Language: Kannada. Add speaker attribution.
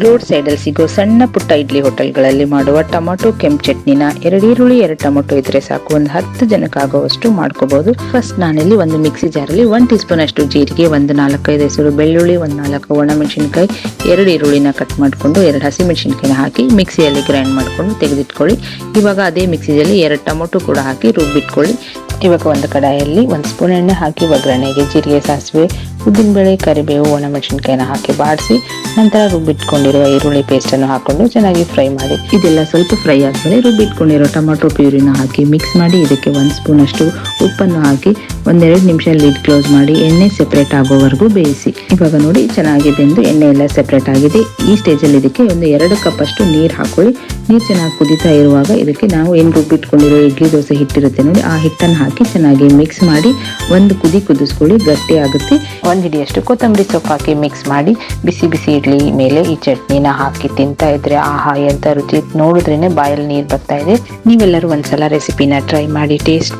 Speaker 1: ರೋಡ್ ಸೈಡಲ್ಲಿ ಸಿಗೋ ಸಣ್ಣ ಪುಟ್ಟ ಇಡ್ಲಿ ಹೋಟೆಲ್ಗಳಲ್ಲಿ ಮಾಡುವ ಟೊಮೊಟೊ, ಕೆಂಪು ಚಟ್ನಿನ ಎರಡು ಈರುಳ್ಳಿ, ಎರಡು ಟೊಮೊಟೊ ಇದ್ರೆ ಸಾಕು. ಒಂದು ಹತ್ತು ಜನಕ್ಕಾಗುವಷ್ಟು ಮಾಡ್ಕೋಬಹುದು ಫಸ್ಟ್ ನಾನಿಲ್ಲಿ ಒಂದು ಮಿಕ್ಸಿ ಜಾರಲ್ಲಿ ಒನ್ ಟೀ ಸ್ಪೂನ್ ಅಷ್ಟು ಜೀರಿಗೆ, ಒಂದು ನಾಲ್ಕೈದು ಹೆಸರು ಬೆಳ್ಳುಳ್ಳಿ, ಒಂದು ನಾಲ್ಕು ಒಣಮೆಣಸಿನ್ಕಾಯಿ, ಎರಡು ಈರುಳ್ಳಿನ ಕಟ್ ಮಾಡಿಕೊಂಡು ಎರಡು ಹಸಿ ಮೆಣಸಿನ್ಕಾಯಿನ ಹಾಕಿ ಮಿಕ್ಸಿಯಲ್ಲಿ ಗ್ರೈಂಡ್ ಮಾಡಿಕೊಂಡು ತೆಗೆದಿಟ್ಕೊಳ್ಳಿ. ಇವಾಗ ಅದೇ ಮಿಕ್ಸಿಯಲ್ಲಿ ಎರಡು ಟೊಮೊಟೊ ಕೂಡ ಹಾಕಿ ರುಬ್ಬಿಟ್ಕೊಳ್ಳಿ. ಇವಾಗ ಒಂದು ಕಡಾಯಲ್ಲಿ ಒಂದು ಸ್ಪೂನ್ ಎಣ್ಣೆ ಹಾಕಿ ಒಗ್ಗರಣೆಗೆ ಜೀರಿಗೆ ಸಾಸಿವೆ ಉದ್ದಿನಬೇಳೆ, ಕರಿಬೇವು ಒಣಮೆಣಸಿನ್ಕಾಯಿನ ಹಾಕಿ ಬಾಡಿಸಿ, ನಂತರ ರುಬ್ಬಿಟ್ಕೊಂಡಿರುವ ಈರುಳ್ಳಿ ಪೇಸ್ಟನ್ನು ಹಾಕೊಂಡು ಚೆನ್ನಾಗಿ ಫ್ರೈ ಮಾಡಿ. ಇದೆಲ್ಲ ಸ್ವಲ್ಪ ಫ್ರೈ ಆದಮೇಲೆ ರುಬ್ಬಿಟ್ಕೊಂಡಿರೋ ಟೊಮೊಟೊ ಪ್ಯೂರಿನ ಹಾಕಿ ಮಿಕ್ಸ್ ಮಾಡಿ, ಇದಕ್ಕೆ ಒಂದು ಸ್ಪೂನ್ ಅಷ್ಟು ಉಪ್ಪನ್ನು ಹಾಕಿ ಒಂದೆರಡು ನಿಮಿಷ ಲಿಡ್ ಕ್ಲೋಸ್ ಮಾಡಿ, ಎಣ್ಣೆ ಸೆಪರೇಟ್ ಆಗೋವರೆಗೂ ಬೇಯಿಸಿ. ಇವಾಗ ನೋಡಿ, ಚೆನ್ನಾಗಿ ಬೆಂದು ಎಣ್ಣೆ ಎಲ್ಲ ಸೆಪರೇಟ್ ಆಗಿದೆ. ಈ ಸ್ಟೇಜಲ್ಲಿ ಇದಕ್ಕೆ ಒಂದು ಎರಡು ಕಪ್ ಅಷ್ಟು ನೀರು ಹಾಕೊಳ್ಳಿ. ನೀರು ಚೆನ್ನಾಗಿ ಕುದೀತಾ ಇರುವಾಗ ಇದಕ್ಕೆ ನಾವು ಏನು ರುಬ್ಬಿಟ್ಕೊಂಡಿರೋ ಇಡ್ಲಿ ದೋಸೆ ಹಿಟ್ಟಿರುತ್ತೆ ನೋಡಿ, ಆ ಹಿಟ್ಟನ್ನು ಹಾಕಿ ಚೆನ್ನಾಗಿ ಮಿಕ್ಸ್ ಮಾಡಿ, ಒಂದು ಕುದಿ ಕುದಿಸ್ಕೊಳ್ಳಿ, ಗಟ್ಟಿ ಆಗುತ್ತೆ. ಒಂದು ಹಿಡಿಯಷ್ಟು ಕೊತ್ತಂಬರಿ ಸೊಪ್ಪು ಹಾಕಿ ಮಿಕ್ಸ್ ಮಾಡಿ, ಬಿಸಿ ಬಿಸಿ ಇಡ್ಲಿ ಮೇಲೆ ಈ ಚಟ್ನಿನ ಹಾಕಿ ತಿಂತಾ ಇದ್ರೆ ಆಹಾ, ಎಂತ ರುಚಿ. ನೋಡಿದ್ರೇನೆ ಬಾಯಲ್ಲಿ ನೀರು ಬರ್ತಾ ಇದೆ. ನೀವೆಲ್ಲರೂ ಒಂದ್ಸಲ ರೆಸಿಪಿನ ಟ್ರೈ ಮಾಡಿ ಟೇಸ್ಟ್